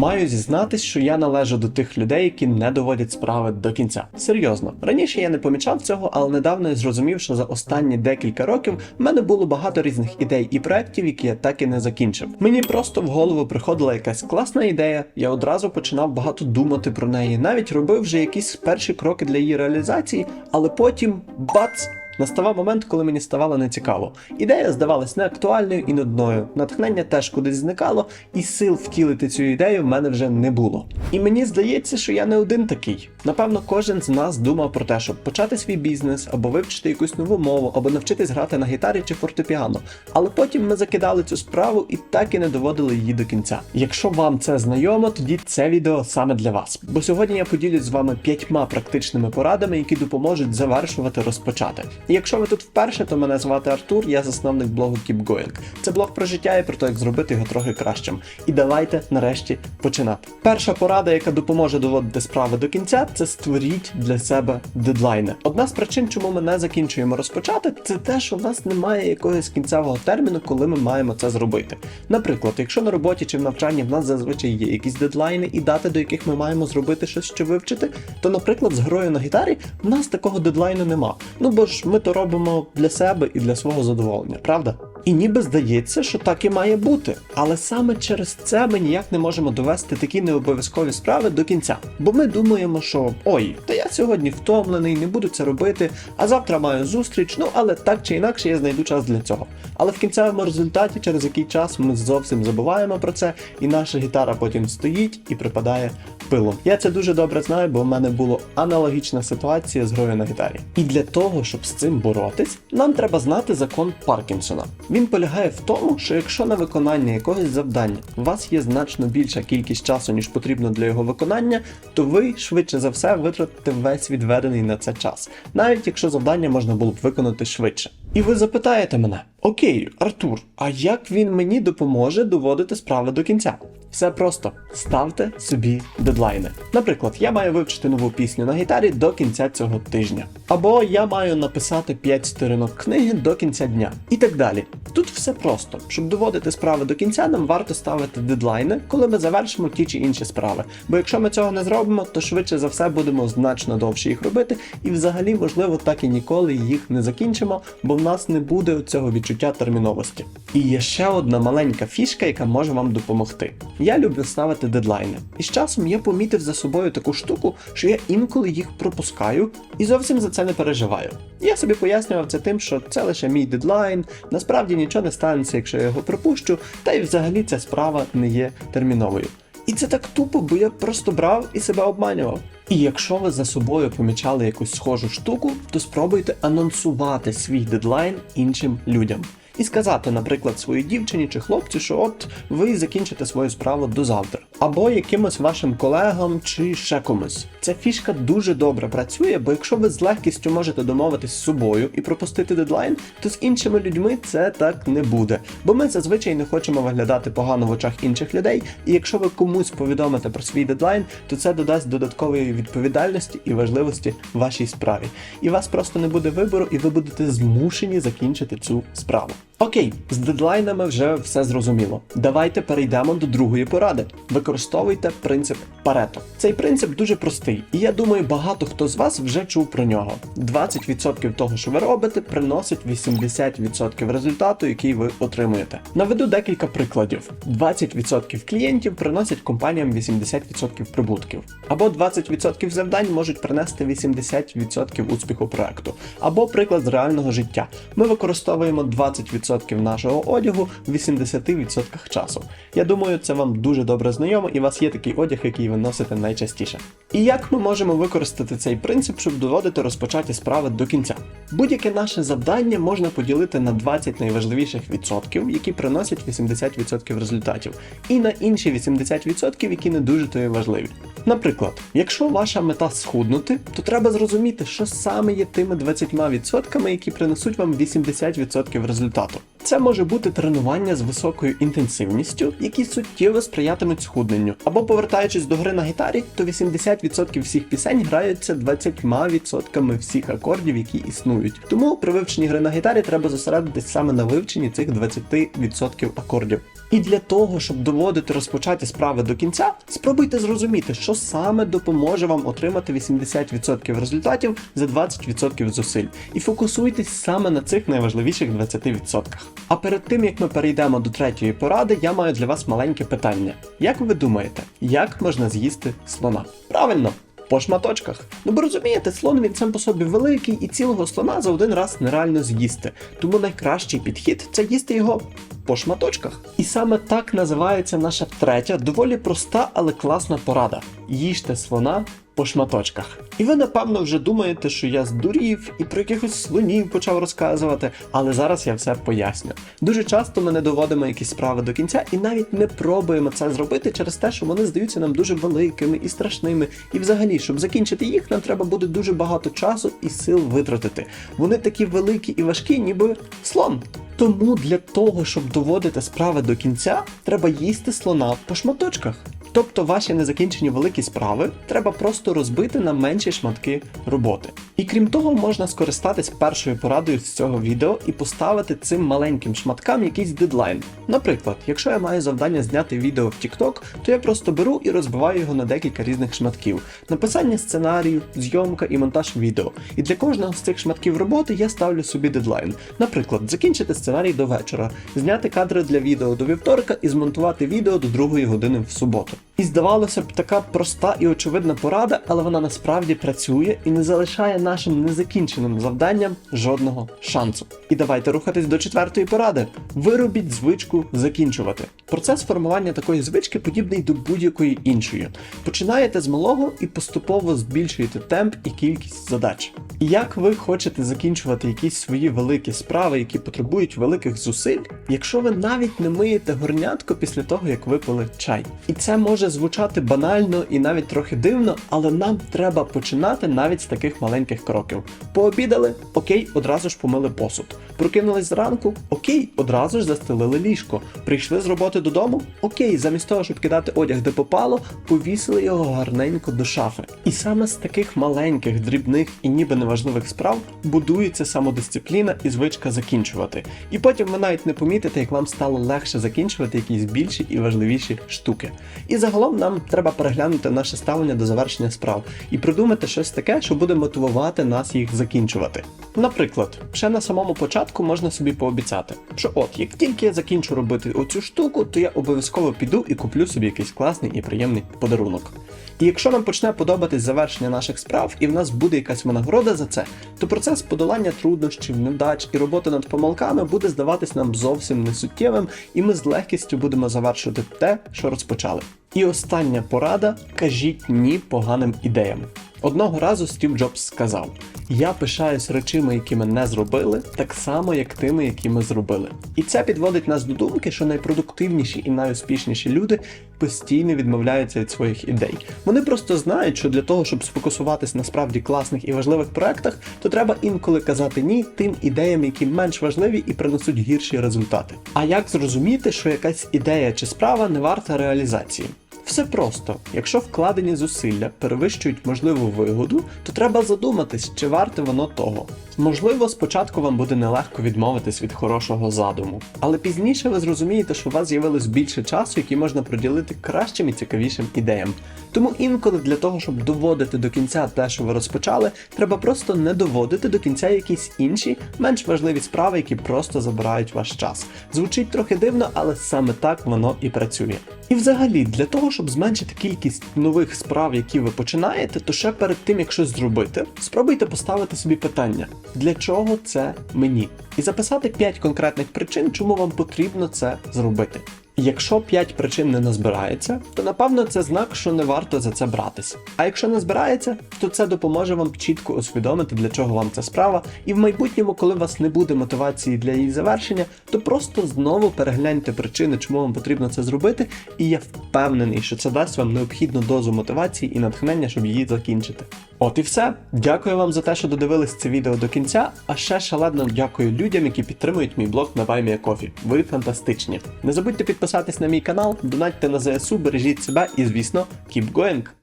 Маю зізнатись, що я належу до тих людей, які не доводять справи до кінця. Серйозно, раніше я не помічав цього, але недавно я зрозумів, що за останні декілька років в мене було багато різних ідей і проєктів, які я так і не закінчив. Мені просто в голову приходила якась класна ідея, я одразу починав багато думати про неї, навіть робив вже якісь перші кроки для її реалізації, але потім бац! Наставав момент, коли мені ставало нецікаво. Ідея здавалась неактуальною і нудною. Натхнення теж кудись зникало, і сил втілити цю ідею в мене вже не було. І мені здається, що я не один такий. Напевно, кожен з нас думав про те, щоб почати свій бізнес, або вивчити якусь нову мову, або навчитись грати на гітарі чи фортепіано. Але потім ми закидали цю справу і так і не доводили її до кінця. Якщо вам це знайомо, тоді це відео саме для вас. Бо сьогодні я поділюсь з вами п'ятьма практичними порадами, які допоможуть завершувати розпочати. І якщо ви тут вперше, то мене звати Артур, я засновник блогу Keep Going. Це блог про життя і про те, як зробити його трохи кращим. І давайте нарешті починати. Перша порада, яка допоможе доводити справи до кінця, це створіть для себе дедлайни. Одна з причин, чому ми не закінчуємо розпочати, це те, що в нас немає якогось кінцевого терміну, коли ми маємо це зробити. Наприклад, якщо на роботі чи в навчанні в нас зазвичай є якісь дедлайни і дати, до яких ми маємо зробити щось, що вивчити, то, наприклад, з грою на гітарі в нас такого дедлайну нема. Ну бо ж ми то робимо для себе і для свого задоволення, правда? І ніби здається, що так і має бути. Але саме через це ми ніяк не можемо довести такі необов'язкові справи до кінця. Бо ми думаємо, що ой, та я сьогодні втомлений, не буду це робити, а завтра маю зустріч, ну але так чи інакше я знайду час для цього. Але в кінцевому результаті, через який час ми зовсім забуваємо про це, і наша гітара потім стоїть і припадає пилом. Я це дуже добре знаю, бо в мене була аналогічна ситуація з грою на гітарі. І для того, щоб з цим боротись, нам треба знати закон Паркінсона. Він полягає в тому, що якщо на виконання якогось завдання у вас є значно більша кількість часу, ніж потрібно для його виконання, то ви швидше за все витратите весь відведений на це час, навіть якщо завдання можна було б виконати швидше. І ви запитаєте мене: Окей, Артур, а як він мені допоможе доводити справи до кінця? Все просто ставте собі дедлайни. Наприклад, я маю вивчити нову пісню на гітарі до кінця цього тижня. Або я маю написати 5 сторінок книги до кінця дня. І так далі. Тут все просто. Щоб доводити справи до кінця, нам варто ставити дедлайни, коли ми завершимо ті чи інші справи. Бо якщо ми цього не зробимо, то швидше за все будемо значно довше їх робити, і взагалі, можливо, так і ніколи їх не закінчимо, бо нас не буде цього відчуття терміновості. І є ще одна маленька фішка, яка може вам допомогти. Я люблю ставити дедлайни. І з часом я помітив за собою таку штуку, що я інколи їх пропускаю і зовсім за це не переживаю. Я собі пояснював це тим, що це лише мій дедлайн, насправді нічого не станеться, якщо я його пропущу, та й взагалі ця справа не є терміновою. І це так тупо, бо я просто брав і себе обманював. І якщо ви за собою помічали якусь схожу штуку, то спробуйте анонсувати свій дедлайн іншим людям. І сказати, наприклад, своїй дівчині чи хлопцю, що от ви закінчите свою справу до завтра, або якимось вашим колегам чи ще комусь. Ця фішка дуже добре працює, бо якщо ви з легкістю можете домовитись з собою і пропустити дедлайн, то з іншими людьми це так не буде. Бо ми зазвичай не хочемо виглядати погано в очах інших людей, і якщо ви комусь повідомите про свій дедлайн, то це додасть додаткової відповідальності і важливості вашій справі. І вас просто не буде вибору, і ви будете змушені закінчити цю справу. Окей, з дедлайнами вже все зрозуміло. Давайте перейдемо до другої поради. Використовуйте принцип Парето. Цей принцип дуже простий, і я думаю, багато хто з вас вже чув про нього. 20% того, що ви робите, приносить 80% результату, який ви отримуєте. Наведу декілька прикладів: 20% клієнтів приносять компаніям 80% прибутків, або 20% завдань можуть принести 80% успіху проекту, або приклад з реального життя. Ми використовуємо 20% нашого одягу в 80% часу. Я думаю, це вам дуже добре знайомо, і у вас є такий одяг, який ви носите найчастіше. І як ми можемо використати цей принцип, щоб доводити розпочаті справи до кінця? Будь-яке наше завдання можна поділити на 20 найважливіших відсотків, які приносять 80% результатів, і на інші 80%, які не дуже то важливі. Наприклад, якщо ваша мета схуднути, то треба зрозуміти, що саме є тими 20%, які принесуть вам 80% результату. Це може бути тренування з високою інтенсивністю, які суттєво сприятимуть схудненню. Або повертаючись до гри на гітарі, то 80% всіх пісень граються 20% всіх акордів, які існують. Тому при вивченні гри на гітарі треба зосередитись саме на вивченні цих 20% акордів. І для того, щоб доводити розпочаті справи до кінця, спробуйте зрозуміти, що саме допоможе вам отримати 80% результатів за 20% зусиль. І фокусуйтесь саме на цих найважливіших 20%. А перед тим як ми перейдемо до третьої поради, я маю для вас маленьке питання. Як ви думаєте, як можна з'їсти слона? Правильно! По шматочках. Ну бо розумієте, слон він сам по собі великий і цілого слона за один раз нереально з'їсти. Тому найкращий підхід це їсти його по шматочках. І саме так називається наша третя, доволі проста, але класна порада. Їжте слона по шматочках. І ви, напевно, вже думаєте, що я здурів і про якихось слонів почав розказувати, але зараз я все поясню. Дуже часто ми не доводимо якісь справи до кінця і навіть не пробуємо це зробити через те, що вони здаються нам дуже великими і страшними. І взагалі, щоб закінчити їх, нам треба буде дуже багато часу і сил витратити. Вони такі великі і важкі, ніби слон. Тому для того, щоб доводити справи до кінця, треба їсти слона по шматочках. Тобто ваші незакінчені великі справи треба просто розбити на менші шматки роботи. І крім того, можна скористатись першою порадою з цього відео і поставити цим маленьким шматкам якийсь дедлайн. Наприклад, якщо я маю завдання зняти відео в TikTok, то я просто беру і розбиваю його на декілька різних шматків: написання сценарію, зйомка і монтаж відео. І для кожного з цих шматків роботи я ставлю собі дедлайн. Наприклад, закінчити сценарій до вечора, зняти кадри для відео до вівторка і змонтувати відео до другої години в суботу. І здавалося б, така проста і очевидна порада, але вона насправді працює і не залишає нашим незакінченим завданням жодного шансу. І давайте рухатись до четвертої поради. Виробіть звичку закінчувати. Процес формування такої звички подібний до будь-якої іншої. Починаєте з малого і поступово збільшуєте темп і кількість задач. Як ви хочете закінчувати якісь свої великі справи, які потребують великих зусиль, якщо ви навіть не миєте горнятко після того, як випили чай. І це може звучати банально і навіть трохи дивно, але нам треба починати навіть з таких маленьких кроків. Пообідали, окей, одразу ж помили посуд. Прокинулись зранку, окей, одразу ж застелили ліжко. Прийшли з роботи додому, окей, замість того, щоб кидати одяг де попало, повісили його гарненько до шафи. І саме з таких маленьких, дрібних і ніби неважливих справ будується самодисципліна і звичка закінчувати. І потім ви навіть не помітите, як вам стало легше закінчувати якісь більші і важливіші штуки. І загалом нам треба переглянути наше ставлення до завершення справ і придумати щось таке, що буде мотивувати нас їх закінчувати. Наприклад, ще на самому початку можна собі пообіцяти, що от як тільки я закінчу робити оцю штуку, то я обов'язково піду і куплю собі якийсь класний і приємний подарунок. І якщо нам почне подобатись завершення наших справ, і в нас буде якась винагорода за це, то процес подолання труднощів, невдач і роботи над помилками буде здаватись нам зовсім несуттєвим, і ми з легкістю будемо завершувати те, що розпочали. І остання порада: кажіть ні поганим ідеям. Одного разу Стів Джобс сказав: Я пишаюсь речами, які ми не зробили, так само, як тими, які ми зробили. І це підводить нас до думки, що найпродуктивніші і найуспішніші люди постійно відмовляються від своїх ідей. Вони просто знають, що для того, щоб сфокусуватись на справді класних і важливих проектах, то треба інколи казати ні тим ідеям, які менш важливі і принесуть гірші результати. А як зрозуміти, що якась ідея чи справа не варта реалізації? Все просто, якщо вкладені зусилля перевищують можливу вигоду, то треба задуматись, чи варте воно того. Можливо, спочатку вам буде нелегко відмовитись від хорошого задуму, але пізніше ви зрозумієте, що у вас з'явилось більше часу, який можна приділити кращим і цікавішим ідеям. Тому інколи для того, щоб доводити до кінця те, що ви розпочали, треба просто не доводити до кінця якісь інші, менш важливі справи, які просто забирають ваш час. Звучить трохи дивно, але саме так воно і працює. І взагалі, для того, щоб зменшити кількість нових справ, які ви починаєте, то ще перед тим, як щось зробити, спробуйте поставити собі питання, для чого це мені? І записати 5 конкретних причин, чому вам потрібно це зробити. Якщо 5 причин не назбирається, то напевно це знак, що не варто за це братися. А якщо не збирається, то це допоможе вам чітко усвідомити, для чого вам ця справа, і в майбутньому, коли у вас не буде мотивації для її завершення, то просто знову перегляньте причини, чому вам потрібно це зробити, і я впевнений, що це дасть вам необхідну дозу мотивації і натхнення, щоб її закінчити. От і все. Дякую вам за те, що додивились це відео до кінця. А ще шалено дякую людям, які підтримують мій блог на BuyMeACoffee. Ви фантастичні. Не забудьте підписатись на мій канал, донатьте на ЗСУ, бережіть себе і, звісно, keep going!